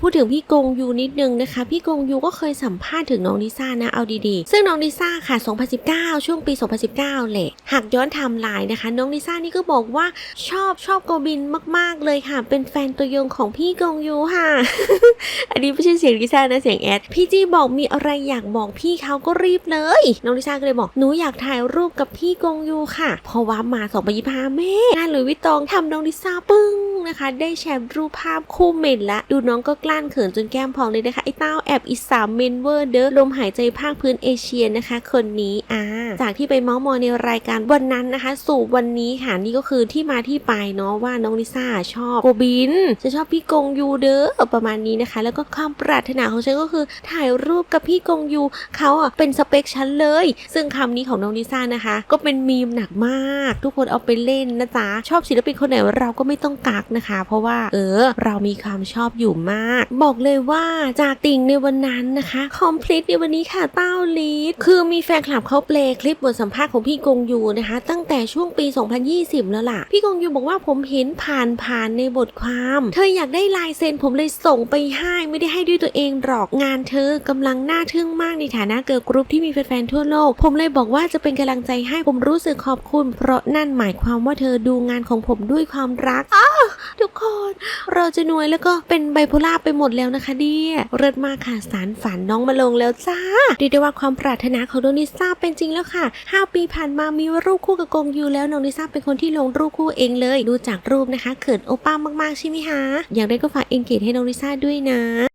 พูดถึงพี่กงยูนิดนึงนะคะ พี่กงยูก็เคยสัมภาษณ์ถึงน้องลิซ่านะเอาดีๆ ซึ่งน้องลิซ่าค่ะ 2019 ช่วงปี 2019 แหละ หากย้อนไทม์ไลน์นะคะ น้องลิซ่านี่ก็บอกว่าชอบชอบโกบินมากๆเลยค่ะ เป็นแฟนตัวยงของพี่กงยูค่ะ อันนี้ไม่ใช่เสียงลิซ่านะเสียงแอด พี่จีบอกมีอะไรอยากบอกพี่เขาก็รีบเลย น้องลิซ่าก็เลยบอกหนูอยากถ่ายรูปกับพี่กงยูค่ะเพราะว่ามา2025แม่งานหลุยส์วิตองทำน้องลิซ่าปึ้งนะคะ ได้แชร์รูปภาพคู่เมนละดูน้องก็กลั้นเขินจนแก้มพองเลยนะคะไอ้เต้าแอบอีสามเมนเวอร์เด้อลมหายใจภาคพื้นเอเชียนะคะ คนนี้อ่าจากที่ไปเมาส์มอยในรายการวันนั้นนะคะ สู่วันนี้ค่ะนี่ก็คือที่มาที่ไปเนาะว่าน้องลิซ่าชอบโกบินจะชอบพี่กงยูเด้อประมาณนี้นะคะ แล้วก็ความปรารถนาของฉันก็คือถ่ายรูปกับพี่กงยูเขาอะเป็นสเปคฉันเลย ซึ่งคำนี้ของน้องลิซ่านะคะ ก็เป็นมีมหนักมาก ทุกคนเอาไปเล่นนะจ๊ะชอบศิลปินคนไหนเราก็ไม่ต้องกักนะคะ เพราะว่าเออเรามีความชอบอยู่มากบอกเลยว่าจากติ่งในวันนั้นนะคะคอมพลีทในวันนี้ค่ะเต้าลีดคือมีแฟนคลับเขาเปลคลิปบทสัมภาษณ์ของพี่กงยูนะคะ ตั้งแต่ช่วงปี 2020 แล้วล่ะ พี่กงยูบอกว่าผมเห็นผ่านผ่านในบทความ เธออยากได้ลายเซ็นผมเลยส่งไปให้ไม่ได้ให้ด้วยตัวเองหรอกงานเธอกำลังน่าทึ่งมากในฐานะเกิร์ลกรุ๊ปที่มีแฟนๆทั่วโลก ผมเลยบอกว่าจะเป็นกำลังใจให้ผมรู้สึกขอบคุณ เพราะนั่นหมายความว่าเธอดูงานของผมด้วยความรักอ้า ทุกคนเราจะหน่วยแล้วก็เป็นไบโพล่าไปหมดแล้วนะคะเนี่ยเลิศมากค่ะสารฝันน้องมาลงแล้วจ้าดีได้ว่าความปรารถนาของน้องนิซ่าเป็นจริงแล้วค่ะ 5 ปีผ่านมามีรูปคู่กับกงยูแล้วน้องนิซ่าเป็นคนที่ลงรูปคู่เองเลย ดูจากรูปนะคะเขินโอป้ามากๆใช่ไหมคะอย่างไรก็ฝากเอ็นเกจให้น้องนิซ่าด้วยนะ